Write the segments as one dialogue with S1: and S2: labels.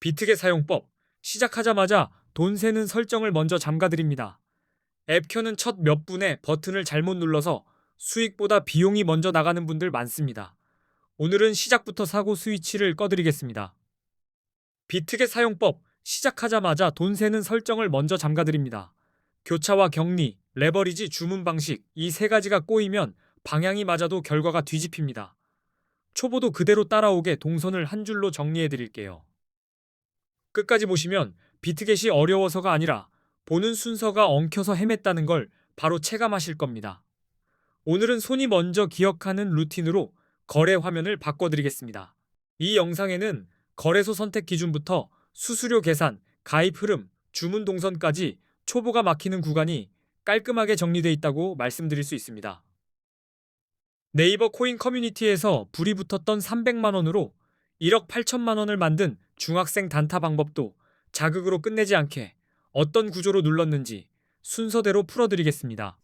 S1: 비트겟 사용법 시작하자마자 돈 세는 설정을 먼저 잠가드립니다. 앱 켜는 첫 몇 분에 버튼을 잘못 눌러서 수익보다 비용이 먼저 나가는 분들 많습니다. 오늘은 시작부터 사고 스위치를 꺼드리겠습니다. 비트겟 사용법 시작하자마자 돈 세는 설정을 먼저 잠가드립니다. 교차와 격리, 레버리지 주문 방식 이 세 가지가 꼬이면 방향이 맞아도 결과가 뒤집힙니다. 초보도 그대로 따라오게 동선을 한 줄로 정리해 드릴게요. 끝까지 보시면 비트겟이 어려워서가 아니라 보는 순서가 엉켜서 헤맸다는 걸 바로 체감하실 겁니다. 오늘은 손이 먼저 기억하는 루틴으로 거래 화면을 바꿔드리겠습니다. 이 영상에는 거래소 선택 기준부터 수수료 계산, 가입 흐름, 주문 동선까지 초보가 막히는 구간이 깔끔하게 정리되어 있다고 말씀드릴 수 있습니다. 네이버 코인 커뮤니티에서 불이 붙었던 300만 원으로 1억 8천만 원을 만든 중학생 단타 방법도 자극으로 끝내지 않게 어떤 구조로 눌렀는지 순서대로 풀어드리겠습니다.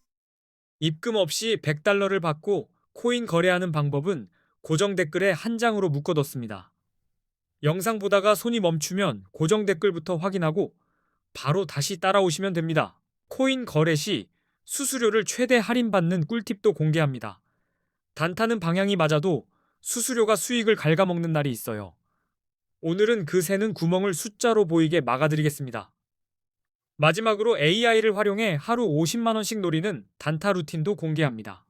S1: 입금 없이 100달러를 받고 코인 거래하는 방법은 고정 댓글에 한 장으로 묶어뒀습니다. 영상 보다가 손이 멈추면 고정 댓글부터 확인하고 바로 다시 따라오시면 됩니다. 코인 거래 시 수수료를 최대 할인받는 꿀팁도 공개합니다. 단타는 방향이 맞아도 수수료가 수익을 갉아먹는 날이 있어요. 오늘은 그 새는 구멍을 숫자로 보이게 막아드리겠습니다. 마지막으로 AI를 활용해 하루 50만원씩 노리는 단타 루틴도 공개합니다.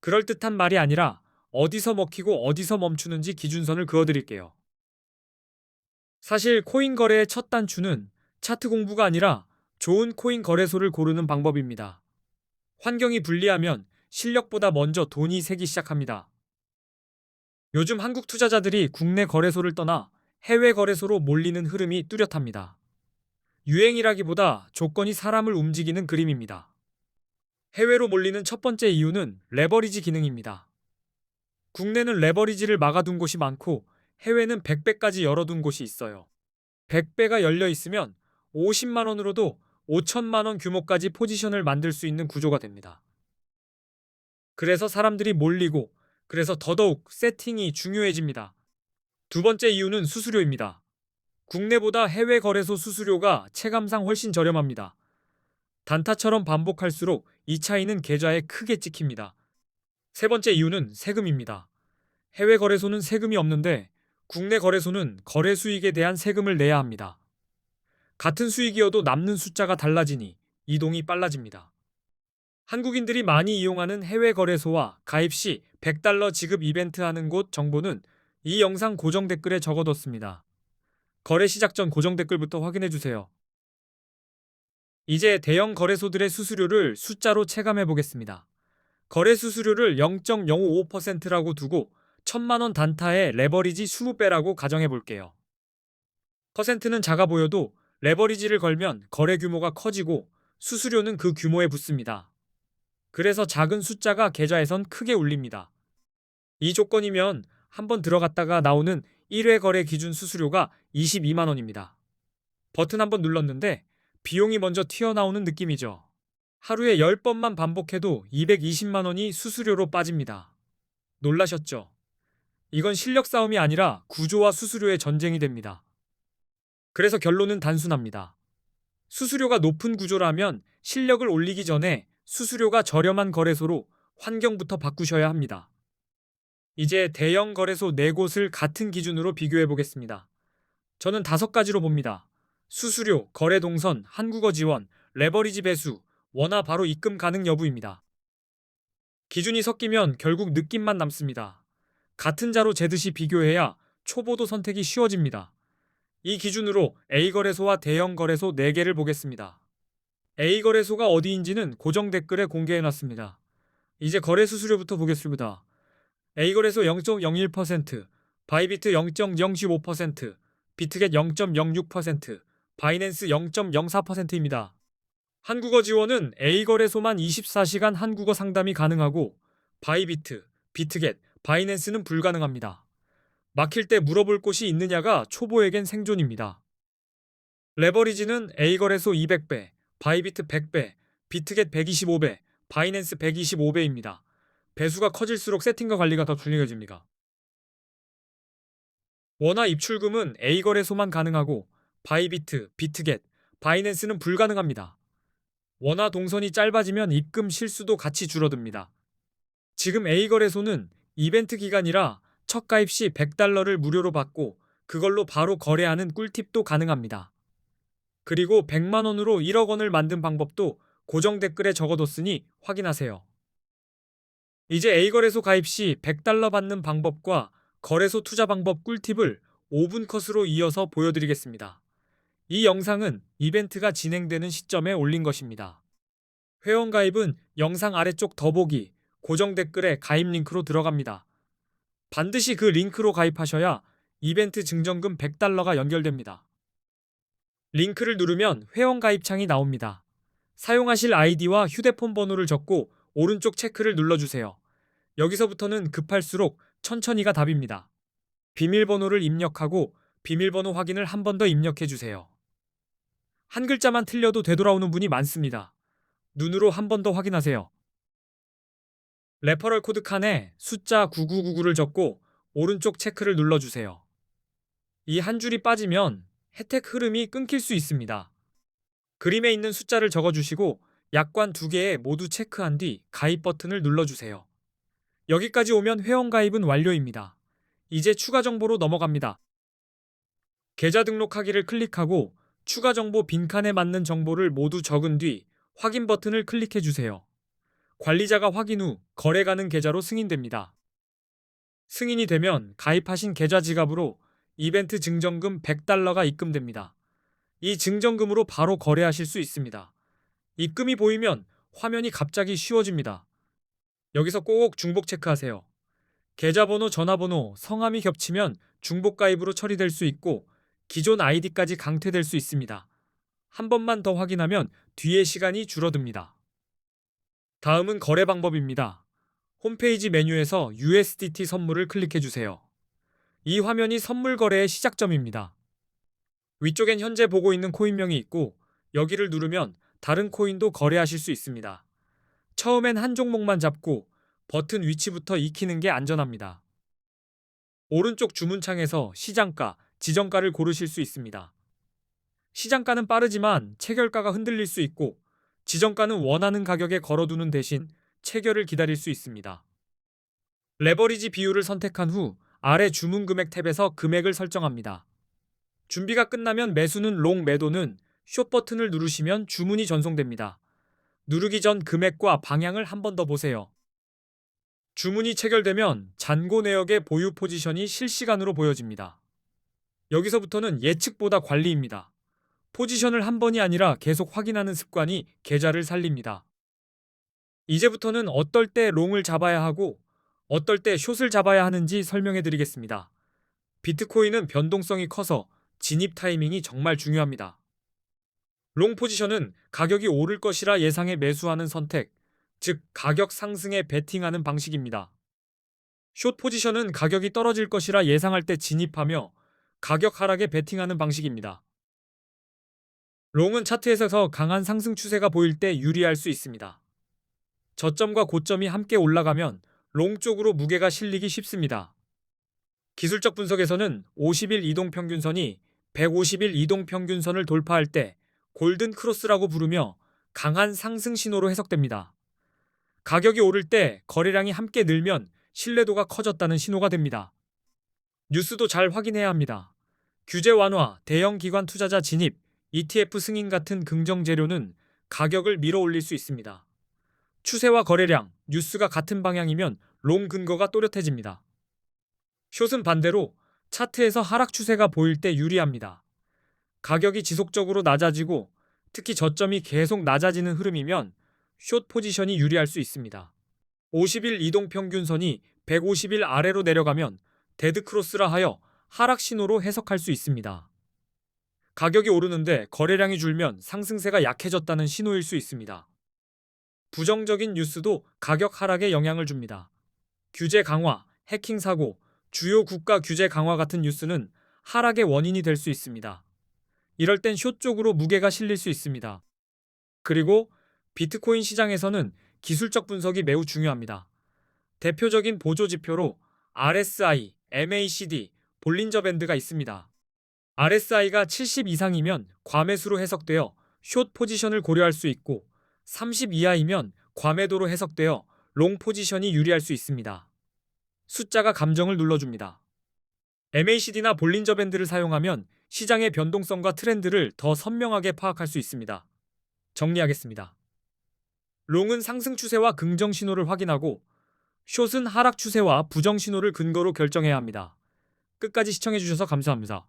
S1: 그럴듯한 말이 아니라 어디서 먹히고 어디서 멈추는지 기준선을 그어드릴게요. 사실 코인 거래의 첫 단추는 차트 공부가 아니라 좋은 코인 거래소를 고르는 방법입니다. 환경이 불리하면 실력보다 먼저 돈이 새기 시작합니다. 요즘 한국 투자자들이 국내 거래소를 떠나 해외 거래소로 몰리는 흐름이 뚜렷합니다. 유행이라기보다 조건이 사람을 움직이는 그림입니다. 해외로 몰리는 첫 번째 이유는 레버리지 기능입니다. 국내는 레버리지를 막아둔 곳이 많고 해외는 100배까지 열어둔 곳이 있어요. 100배가 열려 있으면 50만 원으로도 5천만 원 규모까지 포지션을 만들 수 있는 구조가 됩니다. 그래서 사람들이 몰리고 그래서 더더욱 세팅이 중요해집니다. 두 번째 이유는 수수료입니다. 국내보다 해외 거래소 수수료가 체감상 훨씬 저렴합니다. 단타처럼 반복할수록 이 차이는 계좌에 크게 찍힙니다. 세 번째 이유는 세금입니다. 해외 거래소는 세금이 없는데 국내 거래소는 거래 수익에 대한 세금을 내야 합니다. 같은 수익이어도 남는 숫자가 달라지니 이동이 빨라집니다. 한국인들이 많이 이용하는 해외 거래소와 가입 시 100달러 지급 이벤트 하는 곳 정보는 이 영상 고정 댓글에 적어뒀습니다. 거래 시작 전 고정 댓글부터 확인해 주세요. 이제 대형 거래소들의 수수료를 숫자로 체감해 보겠습니다. 거래 수수료를 0.055%라고 두고 1000만원 단타에 레버리지 20배라고 가정해 볼게요. 퍼센트는 작아 보여도 레버리지를 걸면 거래 규모가 커지고 수수료는 그 규모에 붙습니다. 그래서 작은 숫자가 계좌에선 크게 울립니다. 이 조건이면 한번 들어갔다가 나오는 1회 거래 기준 수수료가 22만 원입니다. 버튼 한번 눌렀는데 비용이 먼저 튀어나오는 느낌이죠. 하루에 10번만 반복해도 220만 원이 수수료로 빠집니다. 놀라셨죠? 이건 실력 싸움이 아니라 구조와 수수료의 전쟁이 됩니다. 그래서 결론은 단순합니다. 수수료가 높은 구조라면 실력을 올리기 전에 수수료가 저렴한 거래소로 환경부터 바꾸셔야 합니다. 이제 대형 거래소 4곳을 같은 기준으로 비교해 보겠습니다. 저는 다섯 가지로 봅니다. 수수료, 거래 동선, 한국어 지원, 레버리지 배수, 원화 바로 입금 가능 여부입니다. 기준이 섞이면 결국 느낌만 남습니다. 같은 자로 재듯이 비교해야 초보도 선택이 쉬워집니다. 이 기준으로 A 거래소와 대형 거래소 4개를 보겠습니다. A 거래소가 어디인지는 고정 댓글에 공개해 놨습니다. 이제 거래 수수료부터 보겠습니다. A 거래소 0.01%, 바이비트 0.015%, 비트겟 0.06%, 바이낸스 0.04%입니다. 한국어 지원은 A 거래소만 24시간 한국어 상담이 가능하고 바이비트, 비트겟, 바이낸스는 불가능합니다. 막힐 때 물어볼 곳이 있느냐가 초보에겐 생존입니다. 레버리지는 A 거래소 200배, 바이비트 100배, 비트겟 125배, 바이낸스 125배입니다. 배수가 커질수록 세팅과 관리가 더 중요해집니다. 원화 입출금은 A 거래소만 가능하고 바이비트, 비트겟, 바이낸스는 불가능합니다. 원화 동선이 짧아지면 입금 실수도 같이 줄어듭니다. 지금 A 거래소는 이벤트 기간이라 첫 가입 시 100달러를 무료로 받고 그걸로 바로 거래하는 꿀팁도 가능합니다. 그리고 100만 원으로 1억 원을 만든 방법도 고정 댓글에 적어뒀으니 확인하세요. 이제 A 거래소 가입 시 100달러 받는 방법과 거래소 투자 방법 꿀팁을 5분 컷으로 이어서 보여드리겠습니다. 이 영상은 이벤트가 진행되는 시점에 올린 것입니다. 회원 가입은 영상 아래쪽 더보기, 고정 댓글에 가입 링크로 들어갑니다. 반드시 그 링크로 가입하셔야 이벤트 증정금 100달러가 연결됩니다. 링크를 누르면 회원 가입 창이 나옵니다. 사용하실 아이디와 휴대폰 번호를 적고 오른쪽 체크를 눌러주세요. 여기서부터는 급할수록 천천히가 답입니다. 비밀번호를 입력하고 비밀번호 확인을 한 번 더 입력해 주세요. 한 글자만 틀려도 되돌아오는 분이 많습니다. 눈으로 한 번 더 확인하세요. 레퍼럴 코드 칸에 숫자 9999를 적고 오른쪽 체크를 눌러주세요. 이 한 줄이 빠지면 혜택 흐름이 끊길 수 있습니다. 그림에 있는 숫자를 적어주시고 약관 두 개에 모두 체크한 뒤 가입 버튼을 눌러주세요. 여기까지 오면 회원 가입은 완료입니다. 이제 추가 정보로 넘어갑니다. 계좌 등록하기를 클릭하고 추가 정보 빈칸에 맞는 정보를 모두 적은 뒤 확인 버튼을 클릭해 주세요. 관리자가 확인 후 거래 가능 계좌로 승인됩니다. 승인이 되면 가입하신 계좌 지갑으로 이벤트 증정금 100달러가 입금됩니다. 이 증정금으로 바로 거래하실 수 있습니다. 입금이 보이면 화면이 갑자기 쉬워집니다. 여기서 꼭 중복 체크하세요. 계좌번호, 전화번호, 성함이 겹치면 중복 가입으로 처리될 수 있고 기존 아이디까지 강퇴될 수 있습니다. 한 번만 더 확인하면 뒤에 시간이 줄어듭니다. 다음은 거래 방법입니다. 홈페이지 메뉴에서 USDT 선물을 클릭해 주세요. 이 화면이 선물 거래의 시작점입니다. 위쪽엔 현재 보고 있는 코인명이 있고 여기를 누르면 다른 코인도 거래하실 수 있습니다. 처음엔 한 종목만 잡고 버튼 위치부터 익히는 게 안전합니다. 오른쪽 주문창에서 시장가, 지정가를 고르실 수 있습니다. 시장가는 빠르지만 체결가가 흔들릴 수 있고 지정가는 원하는 가격에 걸어두는 대신 체결을 기다릴 수 있습니다. 레버리지 비율을 선택한 후 아래 주문 금액 탭에서 금액을 설정합니다. 준비가 끝나면 매수는 롱 매도는 숏 버튼을 누르시면 주문이 전송됩니다. 누르기 전 금액과 방향을 한 번 더 보세요. 주문이 체결되면 잔고 내역의 보유 포지션이 실시간으로 보여집니다. 여기서부터는 예측보다 관리입니다. 포지션을 한 번이 아니라 계속 확인하는 습관이 계좌를 살립니다. 이제부터는 어떨 때 롱을 잡아야 하고 어떨 때 숏을 잡아야 하는지 설명해 드리겠습니다. 비트코인은 변동성이 커서 진입 타이밍이 정말 중요합니다. 롱 포지션은 가격이 오를 것이라 예상해 매수하는 선택, 즉 가격 상승에 베팅하는 방식입니다. 숏 포지션은 가격이 떨어질 것이라 예상할 때 진입하며 가격 하락에 베팅하는 방식입니다. 롱은 차트에서 강한 상승 추세가 보일 때 유리할 수 있습니다. 저점과 고점이 함께 올라가면 롱 쪽으로 무게가 실리기 쉽습니다. 기술적 분석에서는 50일 이동 평균선이 150일 이동 평균선을 돌파할 때 골든 크로스라고 부르며 강한 상승 신호로 해석됩니다. 가격이 오를 때 거래량이 함께 늘면 신뢰도가 커졌다는 신호가 됩니다. 뉴스도 잘 확인해야 합니다. 규제 완화, 대형 기관 투자자 진입, ETF 승인 같은 긍정 재료는 가격을 밀어 올릴 수 있습니다. 추세와 거래량, 뉴스가 같은 방향이면 롱 근거가 또렷해집니다. 숏은 반대로 차트에서 하락 추세가 보일 때 유리합니다. 가격이 지속적으로 낮아지고 특히 저점이 계속 낮아지는 흐름이면 숏 포지션이 유리할 수 있습니다. 50일 이동 평균선이 150일 아래로 내려가면 데드크로스라 하여 하락 신호로 해석할 수 있습니다. 가격이 오르는데 거래량이 줄면 상승세가 약해졌다는 신호일 수 있습니다. 부정적인 뉴스도 가격 하락에 영향을 줍니다. 규제 강화, 해킹 사고, 주요 국가 규제 강화 같은 뉴스는 하락의 원인이 될 수 있습니다. 이럴 땐숏 쪽으로 무게가 실릴 수 있습니다. 그리고 비트코인 시장에서는 기술적 분석이 매우 중요합니다. 대표적인 보조 지표로 RSI, MACD, 볼린저 밴드가 있습니다. RSI가 70 이상이면 과매수로 해석되어 숏 포지션을 고려할 수 있고 30 이하이면 과매도로 해석되어 롱 포지션이 유리할 수 있습니다. 숫자가 감정을 눌러줍니다. MACD나 볼린저 밴드를 사용하면 시장의 변동성과 트렌드를 더 선명하게 파악할 수 있습니다. 정리하겠습니다. 롱은 상승 추세와 긍정 신호를 확인하고 숏은 하락 추세와 부정 신호를 근거로 결정해야 합니다. 끝까지 시청해주셔서 감사합니다.